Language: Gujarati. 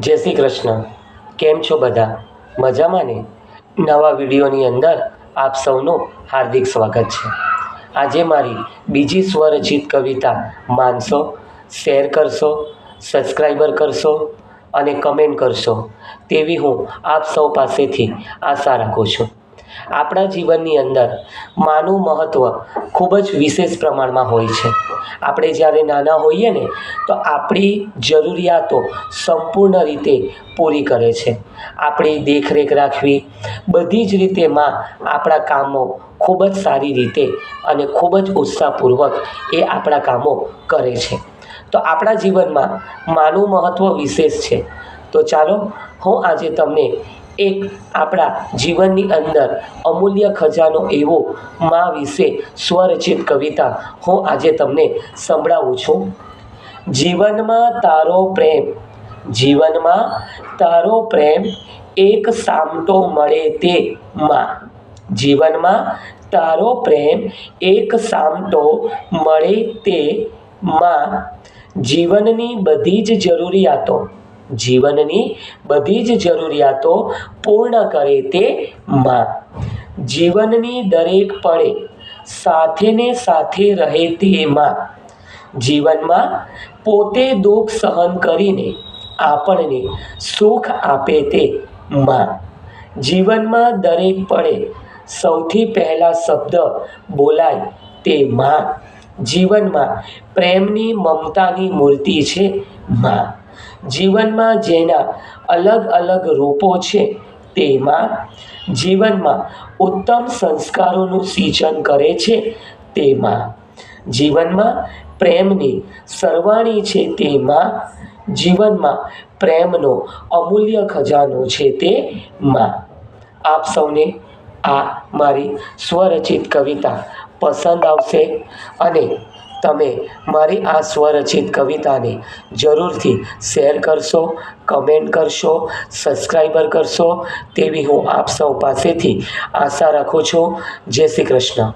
જય શ્રી કૃષ્ણ. કેમ છો બધા? મજામાં ને? નવા વિડીયોની અંદર આપ સૌનું હાર્દિક સ્વાગત છે. આજે મારી બીજી સ્વરચિત કવિતા માનશો, શેર કરશો સબસ્ક્રાઈબર કરશો અને કમેન્ટ કરશો. તેવી હું આપ સૌ પાસેથી આશા રાખું છું. આપણા જીવનની અંદર માનું મહત્ત્વ ખૂબ જ વિશેષ પ્રમાણમાં હોય છે. આપણે જ્યારે નાના હોઈએ ને, તો આપણી જરૂરિયાતો સંપૂર્ણ રીતે પૂરી કરે છે. આપણી દેખરેખ રાખવી, બધી જ રીતે માં આપણા કામો ખૂબ જ સારી રીતે અને ખૂબ જ ઉત્સાહપૂર્વક એ આપણા કામો કરે છે. તો આપણા જીવનમાં માનું મહત્ત્વ વિશેષ છે. તો ચાલો, હું આજે તમને એક આપણા જીવનની અંદર અમૂલ્ય ખજાનો એવો મા વિશે સ્વરચિત કવિતા હું આજે તમને સંભળાવું છું. જીવનમાં તારો પ્રેમ, જીવનમાં તારો પ્રેમ એક સામટો મળે તે માં. જીવનમાં તારો પ્રેમ એક સામટો મળે તે માં. જીવનની બધી જ જરૂરિયાતો જીવનની બધી જ જરૂરિયાતો પૂર્ણ કરે તે માં. જીવનની દરેક પળે સાથે ને સાથે રહે તે માં. જીવનમાં પોતે દુઃખ સહન કરીને આપણને સુખ આપે તે માં. જીવનમાં દરેક પળે સૌથી પહેલા શબ્દ બોલાય તે માં. જીવનમાં પ્રેમની મમતાની મૂર્તિ છે માં. જીવનમાં જેના અલગ અલગ રૂપો છે, તેમાં જીવનમાં ઉત્તમ સંસ્કારોનું સિંચન કરે છે, તેમાં જીવનમાં પ્રેમની સરવાણી છે, તેમાં જીવનમાં પ્રેમનો અમૂલ્ય ખજાનો છે તે માં આપ સૌને આ મારી સ્વરચિત કવિતા પસંદ આવશે અને તમે મારી આ સ્વરચિત કવિતાને જરૂરથી શેર કરશો, કમેન્ટ કરશો સબસ્ક્રાઈબર કરશો તેવી હું આપ સૌ પાસેથી આશા રાખું છું. જય શ્રી કૃષ્ણ.